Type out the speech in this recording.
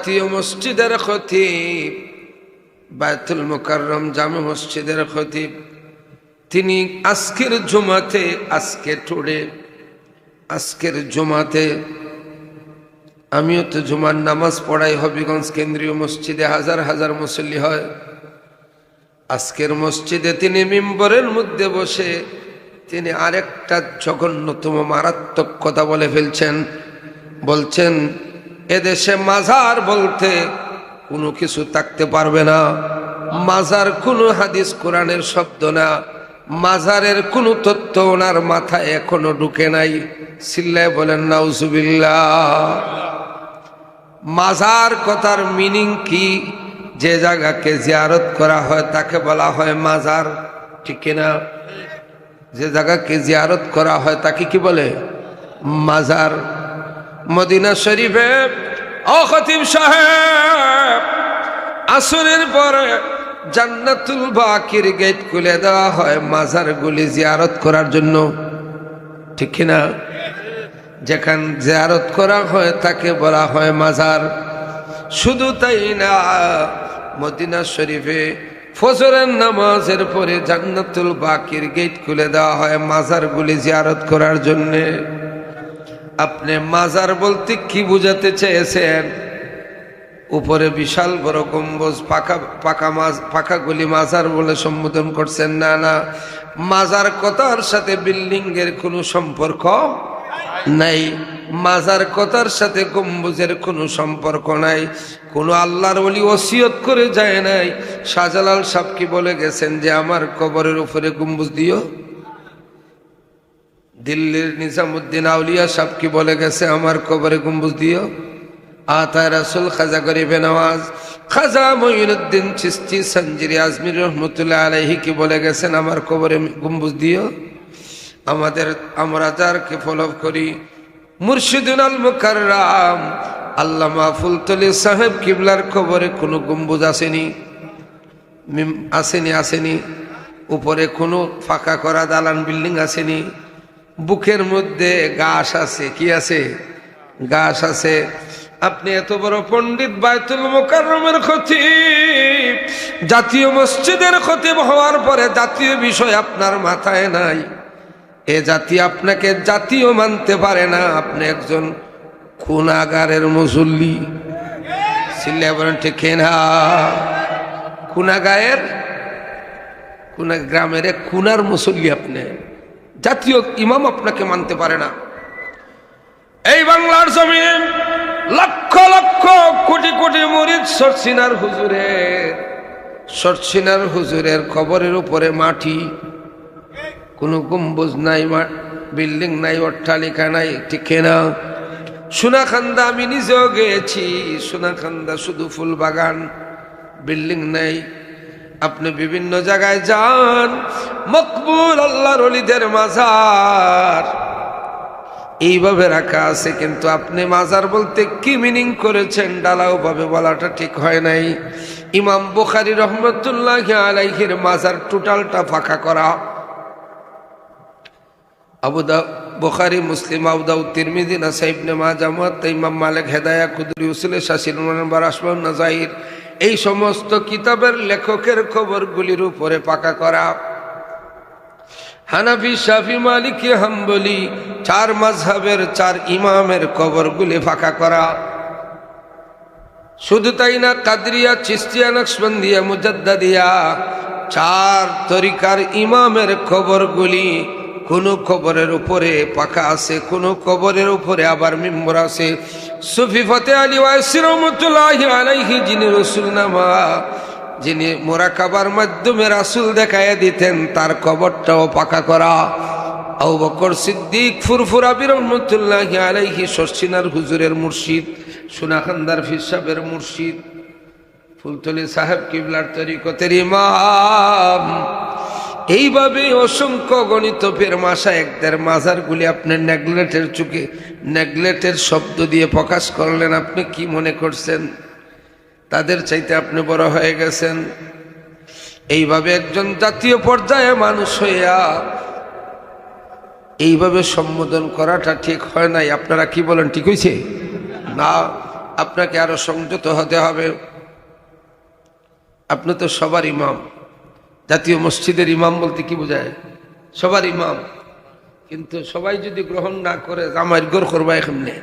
জাতীয় মসজিদের খতিব বায়তুল মুকাররম জামে মসজিদের খতিব। তিনি আজকের জুমাতে, আজকে টুডে আজকের জুমাতে, আমিও তো জুমার নামাজ পড়াই হবিগঞ্জ কেন্দ্রীয় মসজিদে হাজার হাজার মুসল্লি হয়। আজকের মসজিদে তিনি মিম্বরের মধ্যে বসে তিনি আরেকটা জঘন্যতম মারাত্মক কথা বলে ফেলছেন। বলছেন এদেশে মাজার বলতে কোনো কিছু থাকতে পারবে না। মাজার কোনো হাদিস, কোরআনের শব্দ না। মাজারের কোনো তথ্য ওনার মাথায় এখনও ঢুকে নাই। সিল্লায় বলেন, নাউজুবিল্লাহ। মাজার কথার মিনিং কি? যে জায়গাকে জিয়ারত করা হয়, তাকে বলা হয় মাজার। ঠিক না? যে জায়গাকে জিয়ারত করা হয়, তাকে কি বলে? মাজার। মদিনা শরীফে ও খতিব সাহেব, আসরের পরে জান্নাতুল বাকির গেট খুলে দেওয়া হয় মাজারগুলি জিয়ারত করার জন্য। ঠিক না যেখান জিয়ারত করা হয় তাকে বলা হয় মাজার। শুধু তাই না, মদিনা শরীফে ফজরের নামাজের পরে জান্নাতুল বাকির গেট খুলে দেওয়া হয় মাজারগুলি জিয়ারত করার জন্যে। আপনি মাজার বলতে কি বুঝাতে চেয়েছেন? উপরে বিশাল বড় গম্বুজ, পাকা পাকা মাছ পাকা গুলি মাজার বলে সম্বোধন করছেন। না না, মাজার কথার সাথে বিল্ডিং এর কোনো সম্পর্ক নাই। মাজার কথার সাথে গম্বুজের কোনো সম্পর্ক নাই। কোনো আল্লাহর ওলি ওসিয়ত করে যায় নাই। শাহজালাল সাহেব কি বলে গেছেন যে, আমার কবরের উপরে গম্বুজ দিও? দিল্লির নিজামুদ্দিন আউলিয়া সাহেব কি বলে গেছে? আমার কবরে গম্বুজ দিও। আতা রাসুল, খাজা গরিবে নওয়াজ। খাজা মঈনুদ্দিন চিস্তি সঞ্জিরি আজমির রহমতুল্লাহ আলাইহি কি বলে গেছেন? আমার কবরে গম্বুজ দিও। আমাদের, আমরা যারকে ফলো করি মুর্শিদুল আল মুকাররাম। আল্লামা ফুলতলি সাহেব কিবলার কবরে কোনো গম্বুজ আসেনি। আসেনি আসেনি। উপরে কোনো ফাঁকা করা দালান বিল্ডিং আসেনি। বুকের মধ্যে গাছ আছে, কি আছে? গাছ আছে। আপনি এত বড় পণ্ডিত বায়তুল মোকাররমের ক্ষতি জাতীয় মসজিদের ক্ষতি হওয়ার পরে জাতীয় বিষয় আপনার মাথায় নাই। এ জাতি আপনাকে জাতীয় মানতে পারে না। আপনি একজন খুনাগারের মুসল্লি। সিল্লা বলেন, ঠিক না খুনাগায়ের কুনা গ্রামের এক খুনার মুসল্লি আপনি। জাতীয় ইমাম আপনাকে মানতে পারে না। এই বাংলার জমিনে লক্ষ লক্ষ কোটি কোটি মরিদ সরসিনার হুজুরের সরসিনার হুজুরের কবরের উপরে মাটি। কোনো গম্বুজ নাই বিল্ডিং নাই, অট্টালিকা নাই ঠিক না। সোনাখান্দা আমি নিজেও গিয়েছি। সোনাখান্দা শুধু ফুল বাগান বিল্ডিং নাই। আপনি বিভিন্ন জায়গায় যান, মকবুল আল্লাহর অলিদের মাজার। এইভাবে রাখা আছে, কিন্তু আপনি মাজার বলতে কি মিনিং করেছেন ডালাও ভাবে বলাটা ঠিক হয় নাই। ইমাম বুখারি রহমতুল্লাহ আলাইহির মাজার টোটালটা ফাঁকা করা। আবুদা বুখারি, মুসলিম আবুদাউ তিরমিদি নাসাইব নেমা জামাত ইমাম মালিক, হেদায়া, কুদরি, উসুলে, শাসির নম্বর আসমান নাজাহির এই সমস্ত কিতাবের লেখকের খবরগুলির উপরে পাকা করা। হানাফি, শাফি, মালিকি, হাম্বলি চার মাঝহাবের চার ইমামের কবরগুলি ফাঁকা করা। শুধু তাই না, কাদরিয়া, চিস্তিয়া নকশবন্দিয়া মুজাদ্দাদিয়া চার তরিকার ইমামের খবরগুলি কোন খবরের উপরে পাকা আছে কোন খবরের উপরে আবার মেম্বর আছে সুফি ফতে আলী ওয়াসির রহমতুল্লাহ আলাইহি, যিনি রসুল নামা যিনি মোরাকাবার মাধ্যমে রাসুল দেখাইয়া দিতেন, তার কবরটাও পাকা করা। আবু বকর সিদ্দিক, ফুরফুরা বিরহমতুল্লাহ আলাইহি, শর্ষিনার হুজুরের মুর্শিদ, সোনাখান্দার ফিসাবের মুর্শিদ, ফুলতলি সাহেব কিবলার তরিকতের ইমাম। এইভাবে অসংখ্য গণিত ফের মাসা একদের মাজারগুলি আপনি নেগলেটের চোখে, নেগলেটের শব্দ দিয়ে প্রকাশ করলেন, আপনি কি মনে করছেন? তাদের চাইতে আপনি বড় হয়ে গেছেন। এইভাবে একজন জাতীয় পর্যায়ে মানুষ হইয়া এইভাবে সম্বোধন করাটা ঠিক হয় নাই। আপনারা কি বলেন, ঠিক হয়েছে না, আপনাকে আরও সংযত হতে হবে। আপনি তো সবার ইমাম। জাতীয় মসজিদের ইমাম বলতে কি বোঝায়? সবার ইমাম। কিন্তু সবাই যদি গ্রহণ না করে, জামাইয়ের গোর করবা এখানে